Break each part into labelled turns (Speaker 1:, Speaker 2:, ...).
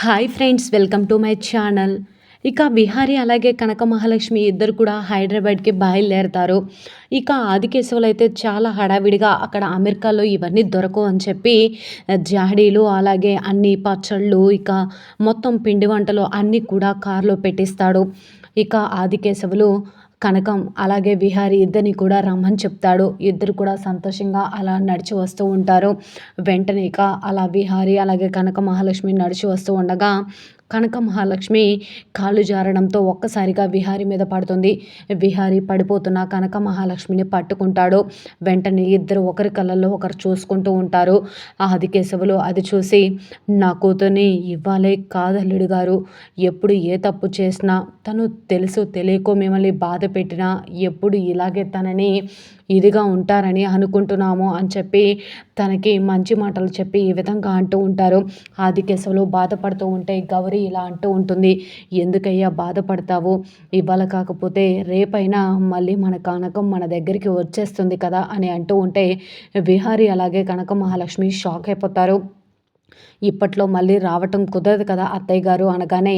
Speaker 1: Hi friends welcome to my channel ఇక విహారి అలాగే కనక మహాలక్ష్మి ఇద్దరు కూడా హైదరాబాద్కి బయలుదేరతారు. ఇక ఆదికేశవులు అయితే చాలా హడావిడిగా అక్కడ అమెరికాలో ఇవన్నీ దొరకవు అని చెప్పి జాడీలు అలాగే అన్ని పచ్చళ్ళు ఇక మొత్తం పిండి వంటలు అన్నీ కూడా కారులో పెట్టిస్తాడు. ఇక ఆదికేశవులు కనకం అలాగే విహారి ఇద్దరిని కూడా రమ్మని చెప్తాడు. ఇద్దరు కూడా సంతోషంగా అలా నడిచి వస్తూ ఉంటారు. వెంటనే ఇక అలా విహారి అలాగే కనక మహాలక్ష్మి నడిచి వస్తూ ఉండగా కనక మహాలక్ష్మి కాలు జారడంతో ఒక్కసారిగా విహారి మీద పడుతుంది. విహారి పడిపోతున్న కనక మహాలక్ష్మిని పట్టుకుంటాడు. వెంటనే ఇద్దరు ఒకరి కళ్ళల్లో ఒకరు చూసుకుంటూ ఉంటారు. ఆదికేశవులు అది చూసి నా కూతుర్ని ఇవ్వాలే కాదల్లుడు గారు. ఎప్పుడు ఏ తప్పు చేసినా తను తెలుసు తెలియకో మిమ్మల్ని బాధ పెట్టినా ఎప్పుడు ఇలాగే తనని ఇదిగా ఉంటారని అనుకుంటున్నాము అని చెప్పి తనకి మంచి మాటలు చెప్పి ఈ విధంగా అంటూ ఉంటారు. ఆదికేశవులు బాధపడుతూ ఉంటే గౌరీ ఇలా అంటూ ఉంటుంది. ఎందుకయ్యా బాధపడతావు? ఇవాళ కాకపోతే రేపైనా మళ్ళీ మన కనకం మన దగ్గరికి వచ్చేస్తుంది కదా అని అంటూ ఉంటే విహారి అలాగే కనక మహాలక్ష్మి షాక్ అయిపోతారు. ఇప్పట్లో మళ్ళీ రావటం కుదరదు కదా అత్తయ్య గారు అనగానే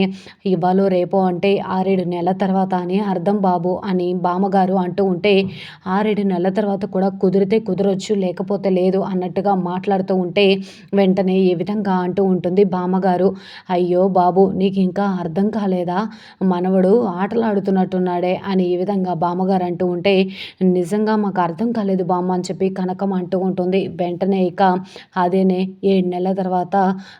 Speaker 1: ఇవాళ రేపో అంటే ఆరేడు నెలల తర్వాత అని అర్థం బాబు అని బామ్మగారు అంటూ ఉంటే ఆరేడు నెలల తర్వాత కూడా కుదిరితే కుదరొచ్చు లేకపోతే లేదు అన్నట్టుగా మాట్లాడుతూ ఉంటే వెంటనే ఏ విధంగా అంటూ ఉంటుంది బామ్మగారు. అయ్యో బాబు నీకు ఇంకా అర్థం కాలేదా? మనవడు ఆటలాడుతున్నట్టున్నాడే అని ఈ విధంగా బామ్మగారు అంటూ ఉంటే నిజంగా మాకు అర్థం కాలేదు బామ్మ అని చెప్పి కనకం అంటూ ఉంటుంది. వెంటనే ఇక అదేనే ఏడు నెలల తర్వాత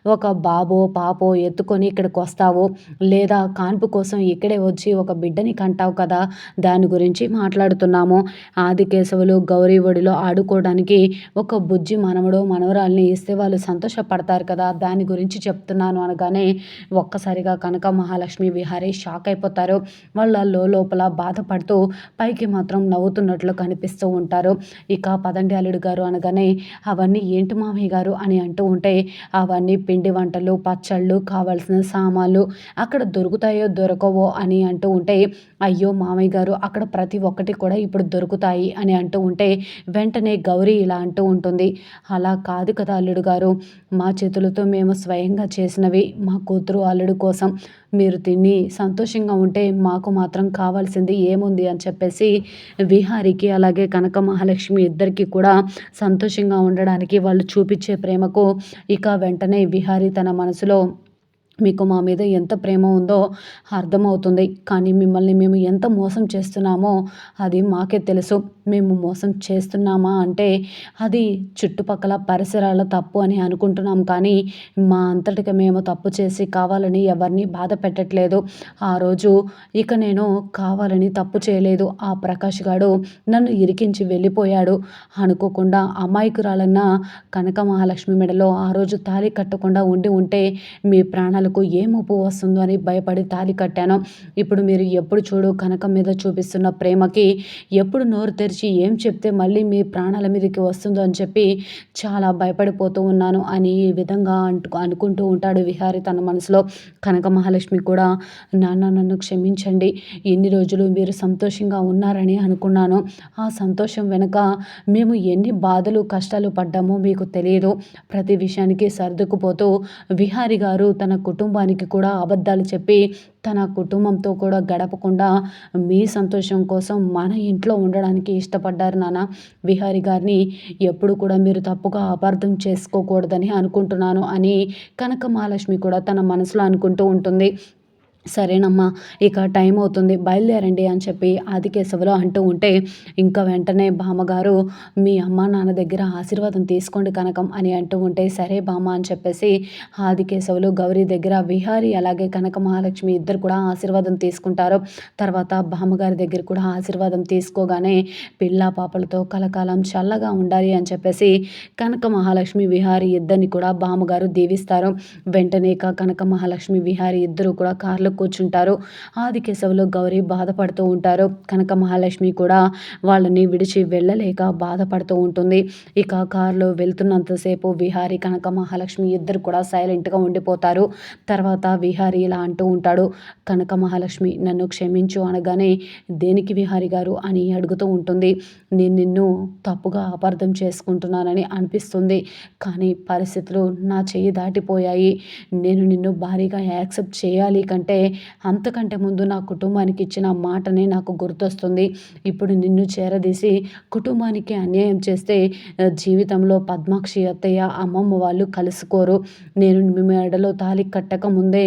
Speaker 1: ఒక బాబో పాపో ఎత్తుకొని ఇక్కడికి వస్తావు. లేదా కాన్పు కోసం ఇక్కడే వచ్చి ఒక బిడ్డని కంటావు కదా? దాని గురించి మాట్లాడుతున్నాము. ఆదికేశవులు గౌరీ ఒడిలో ఆడుకోవడానికి ఒక బుజ్జి మనవడు మనవరాల్ని ఇస్తే వాళ్ళు సంతోషపడతారు కదా? దాని గురించి చెప్తున్నాను అనగానే ఒక్కసారిగా కనక మహాలక్ష్మి విహారీ షాక్ అయిపోతారు. వాళ్ళ లోపల బాధపడుతూ పైకి మాత్రం నవ్వుతున్నట్లు కనిపిస్తూ ఉంటారు. ఇక పదండి అల్లుడు గారు అనగానే అవన్నీ ఏంటి మామయ్య గారు? అని అంటూ ఉంటే అవన్నీ అవన్నీ పిండి వంటలు పచ్చళ్ళు కావాల్సిన సామాన్లు అక్కడ దొరుకుతాయో దొరకవో అని అంటూ ఉంటే అయ్యో మామయ్య గారు అక్కడ ప్రతి ఒక్కటి కూడా ఇప్పుడు దొరుకుతాయి అని అంటూ ఉంటే వెంటనే గౌరీ ఇలా అంటూ ఉంటుంది. అలా కాదు కదా అల్లుడు గారు మా చేతులతో మేము స్వయంగా చేసినవి మా కూతురు అల్లుడు కోసం. మీరు తిని సంతోషంగా ఉంటే మాకు మాత్రం కావాల్సింది ఏముంది అని చెప్పేసి విహారికి అలాగే కనక మహాలక్ష్మి ఇద్దరికి కూడా సంతోషంగా ఉండడానికి వాళ్ళు చూపించే ప్రేమకు ఇక వెంటనే విహారి తన మనసులో మీకు మా మీద ఎంత ప్రేమ ఉందో అర్థమవుతుంది. కానీ మిమ్మల్ని మేము ఎంత మోసం చేస్తున్నామో అది మాకే తెలుసు. మేము మోసం చేస్తున్నామా అంటే అది చుట్టుపక్కల పరిసరాల తప్పు అని అనుకుంటున్నాం. కానీ మా అంతటికి మేము తప్పు చేసి కావాలని ఎవరిని బాధ పెట్టట్లేదు. ఆ రోజు ఇక నేను కావాలని తప్పు చేయలేదు. ఆ ప్రకాష్ గాడు నన్ను ఇరికించి వెళ్ళిపోయాడు. అనుకోకుండా అమాయకురాలన్న కనక మహాలక్ష్మి మెడలో ఆ రోజు తాళి కట్టకుండా ఉండి ఉంటే మీ ప్రాణాలకు ఏ ముప్పు వస్తుందో అని భయపడి తాళి కట్టాను. ఇప్పుడు మీరు ఎప్పుడు చూడు కనకం మీద చూపిస్తున్న ప్రేమకి ఎప్పుడు నోరు తెరిచి గురించి ఏం చెప్తే మళ్ళీ మీ ప్రాణాల మీదకి వస్తుందో అని చెప్పి చాలా భయపడిపోతూ ఉన్నాను అని ఈ విధంగా అంటు అనుకుంటూ ఉంటాడు విహారి తన మనసులో. కనక మహాలక్ష్మి కూడా నాన్న నన్ను క్షమించండి. ఎన్ని రోజులు మీరు సంతోషంగా ఉన్నారని అనుకున్నాను. ఆ సంతోషం వెనుక మేము ఎన్ని బాధలు కష్టాలు పడ్డామో మీకు తెలియదు. ప్రతి విషయానికి సర్దుకుపోతూ విహారి గారు తన కుటుంబానికి కూడా అబద్ధాలు చెప్పి తన కుటుంబంతో కూడా గడపకుండా మీ సంతోషం కోసం మన ఇంట్లో ఉండడానికి ఇష్టపడ్డారు నాన్న విహారి గారిని ఎప్పుడు కూడా మీరు తప్పుగా అపార్థం చేసుకోకూడదని అనుకుంటున్నాను అని కనక మహాలక్ష్మి కూడా తన మనసులో అనుకుంటూ ఉంటుంది. సరేనమ్మా ఇక టైం అవుతుంది బయలుదేరండి అని చెప్పి ఆదికేశవులు అంటూ ఉంటే ఇంకా వెంటనే బామ్మగారు మీ అమ్మ నాన్న దగ్గర ఆశీర్వాదం తీసుకోండి కనకం అని అంటూ ఉంటే సరే బామ్మ అని చెప్పేసి ఆదికేశవులు గౌరీ దగ్గర విహారి అలాగే కనక మహాలక్ష్మి ఇద్దరు కూడా ఆశీర్వాదం తీసుకుంటారు. తర్వాత బామ్మగారి దగ్గర కూడా ఆశీర్వాదం తీసుకోగానే పిల్ల పాపలతో కలకాలం చల్లగా ఉండాలి అని చెప్పేసి కనక మహాలక్ష్మి విహారి ఇద్దరిని కూడా బామ్మగారు దీవిస్తారు. వెంటనే కనక మహాలక్ష్మి విహారి ఇద్దరు కూడా కార్లు కార్లో కూర్చుంటారు. ఆదికేశవులు గౌరీ బాధపడుతూ ఉంటారు. కనక మహాలక్ష్మి కూడా వాళ్ళని విడిచి వెళ్ళలేక బాధపడుతూ ఉంటుంది. ఇక కారులో వెళ్తున్నంతసేపు విహారి కనక మహాలక్ష్మి ఇద్దరు కూడా సైలెంట్గా ఉండిపోతారు. తర్వాత విహారి ఇలా అంటూ ఉంటాడు. కనక మహాలక్ష్మి నన్ను క్షమించు అనగానే దేనికి విహారి గారు? అని అడుగుతూ ఉంటుంది. నేను నిన్ను తప్పుగా అపార్థం చేసుకుంటున్నానని అనిపిస్తుంది. కానీ పరిస్థితులు నా చెయ్యి దాటిపోయాయి. నేను నిన్ను భారీగా యాక్సెప్ట్ చేయాలి కంటే అంతకంటే ముందు నా కుటుంబానికి ఇచ్చిన మాటనే నాకు గుర్తొస్తుంది. ఇప్పుడు నిన్ను చేరదీసి కుటుంబానికి అన్యాయం చేస్తే జీవితంలో పద్మాక్షి అత్తయ్య అమ్మమ్మ వాళ్ళు కలుసుకోరు. నేను మీ మెడలో తాలి కట్టక ముందే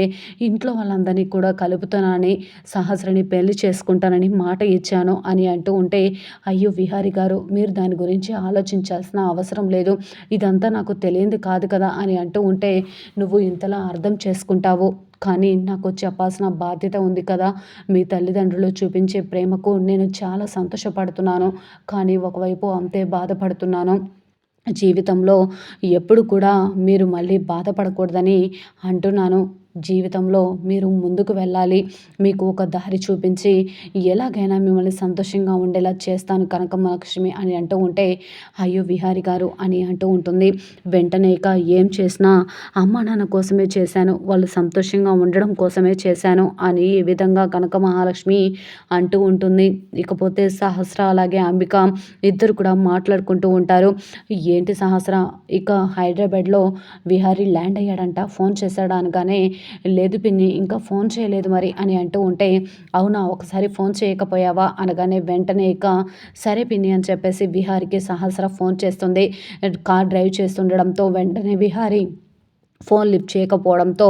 Speaker 1: ఇంట్లో వాళ్ళందరినీ కూడా కలుపుతానని సహస్రని పెళ్ళి చేసుకుంటానని మాట ఇచ్చాను అని అంటూ ఉంటే అయ్యో విహారి గారు మీరు దాని గురించి ఆలోచించాల్సిన అవసరం లేదు. ఇదంతా నాకు తెలియంది కాదు కదా అని అంటూ ఉంటే నువ్వు ఇంతలా అర్థం చేసుకుంటావు. కానీ నాకు చెప్పాల్సిన బాధ్యత ఉంది కదా. మీ తల్లిదండ్రులు చూపించే ప్రేమకు నేను చాలా సంతోషపడుతున్నాను. కానీ ఒకవైపు అంతే బాధపడుతున్నాను. జీవితంలో ఎప్పుడు కూడా మీరు మళ్ళీ బాధపడకూడదని అంటున్నాను. జీవితంలో మీరు ముందుకు వెళ్ళాలి. మీకు ఒక దారి చూపించి ఎలాగైనా మిమ్మల్ని సంతోషంగా ఉండేలా చేస్తాను కనక లక్ష్మి అని అంటూ ఉంటే అయ్యో విహారి గారు అని అంటూ ఉంటుంది. వెంటనే ఇక ఏం చేసినా అమ్మ నాన్న కోసమే చేశాను వాళ్ళు సంతోషంగా ఉండడం కోసమే చేశాను అని ఈ విధంగా కనక మహాలక్ష్మి అంటూ ఉంటుంది. ఇకపోతే సహస్ర అలాగే అంబిక ఇద్దరు కూడా మాట్లాడుకుంటూ ఉంటారు. ఏంటి సహస్ర ఇక హైదరాబాద్లో విహారీ ల్యాండ్ అయ్యాడంట ఫోన్ చేశాడు అనగానే లేదు పిన్ని ఇంకా ఫోన్ చేయలేదు మరి అని అంటూ ఉంటే అవునా ఒకసారి ఫోన్ చేయకపోయావా? అనగానే వెంటనే ఇక సరే పిన్ని అని చెప్పేసి విహారికి సహస్ర ఫోన్ చేస్తుంది. కార్ డ్రైవ్ చేస్తుండడంతో వెంటనే విహారీ ఫోన్ లిఫ్ట్ చేయకపోవడంతో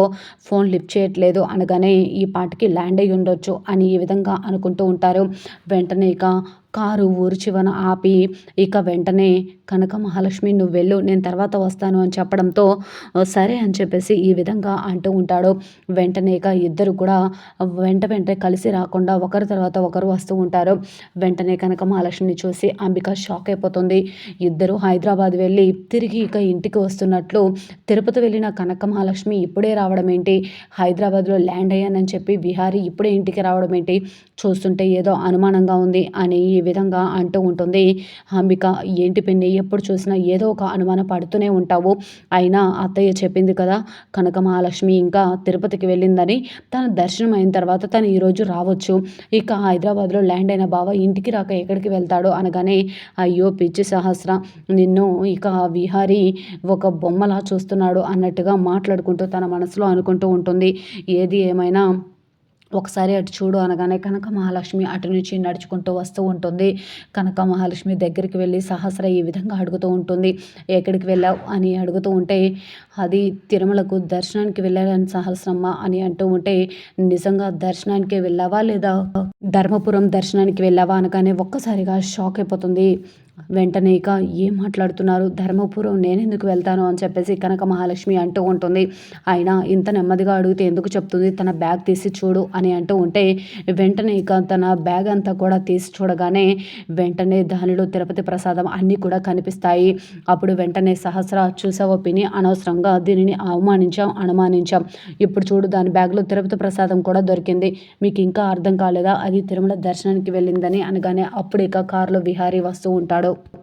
Speaker 1: ఫోన్ లిఫ్ట్ చేయట్లేదు. అనగానే ఈ పాటికి ల్యాండ్ అయ్యి ఉండొచ్చు అని ఈ విధంగా అనుకుంటూ ఉంటారు. వెంటనే ఇక కారు ఊరు చివన ఆపి ఇక వెంటనే కనక మహాలక్ష్మి నువ్వు వెళ్ళు నేను తర్వాత వస్తాను అని చెప్పడంతో సరే అని చెప్పేసి ఈ విధంగా అంటూ ఉంటాడు. వెంటనే ఇక ఇద్దరు కూడా వెంట వెంటనే కలిసి రాకుండా ఒకరి తర్వాత ఒకరు వస్తూ ఉంటారు. వెంటనే కనక మహాలక్ష్మిని చూసి అంబిక షాక్ అయిపోతుంది. ఇద్దరు హైదరాబాద్ వెళ్ళి తిరిగి ఇక ఇంటికి వస్తున్నట్లు తిరుపతి వెళ్ళిన కనక మహాలక్ష్మి ఇప్పుడే రావడం ఏంటి? హైదరాబాద్లో ల్యాండ్ అయ్యానని చెప్పి విహారీ ఇప్పుడే ఇంటికి రావడం ఏంటి? చూస్తుంటే ఏదో అనుమానంగా ఉంది అని ఈ విధంగా అంటూ ఉంటుంది. అంబిక ఏంటి పిన్ని ఎప్పుడు చూసినా ఏదో ఒక అనుమానం పడుతూనే ఉంటావు. అయినా అత్తయ్య చెప్పింది కదా కనక మహాలక్ష్మి ఇంకా తిరుపతికి వెళ్ళిందని. తన దర్శనం అయిన తర్వాత తను ఈరోజు రావచ్చు. ఇక హైదరాబాద్లో ల్యాండ్ అయిన బావ ఇంటికి రాక ఎక్కడికి వెళ్తాడు అనగానే అయ్యో పిచ్చి సహస్ర! నిన్ను ఇక విహారీ ఒక బొమ్మలా చూస్తున్నాడు అన్నట్టుగా మాట్లాడుకుంటూ తన మనసులో అనుకుంటూ ఉంటుంది. ఏది ఏమైనా ఒకసారి అటు చూడు అనగానే కనక మహాలక్ష్మి అటు నుంచి నడుచుకుంటూ వస్తూ ఉంటుంది. కనక మహాలక్ష్మి దగ్గరికి వెళ్ళి సహస్ర ఈ విధంగా అడుగుతూ ఉంటుంది. ఎక్కడికి వెళ్ళావు అని అడుగుతూ ఉంటే అది తిరుమలకు దర్శనానికి వెళ్ళాలని సహస్రమ్మ అని అంటూ ఉంటే నిజంగా దర్శనానికి వెళ్ళావా లేదా? ధర్మపురం దర్శనానికి వెళ్ళావా అనగానే ఒక్కసారిగా షాక్ అయిపోతుంది. వెంటనే ఇక ఏం మాట్లాడుతున్నారు? ధర్మపురం నేనెందుకు వెళ్తాను? అని చెప్పేసి కనక మహాలక్ష్మి అంటూ ఉంటుంది. ఆయన ఇంత నెమ్మదిగా అడిగితే ఎందుకు చెప్తుంది? తన బ్యాగ్ తీసి చూడు అని అంటూ ఉంటే వెంటనే ఇక తన బ్యాగ్ అంతా కూడా తీసి చూడగానే వెంటనే దానిలో తిరుపతి ప్రసాదం అన్నీ కూడా కనిపిస్తాయి. అప్పుడు వెంటనే సహస్ర చూసావో పిని అనవసరంగా దీనిని అవమానించాం అనుమానించాం. ఇప్పుడు చూడు దాని బ్యాగ్లో తిరుపతి ప్రసాదం కూడా దొరికింది. మీకు ఇంకా అర్థం కాలేదా? అది తిరుమల దర్శనానికి వెళ్ళిందని అనగానే అప్పుడు ఇక కారులో విహారీ వస్తూ ఉంటాడు. చేస్తాడు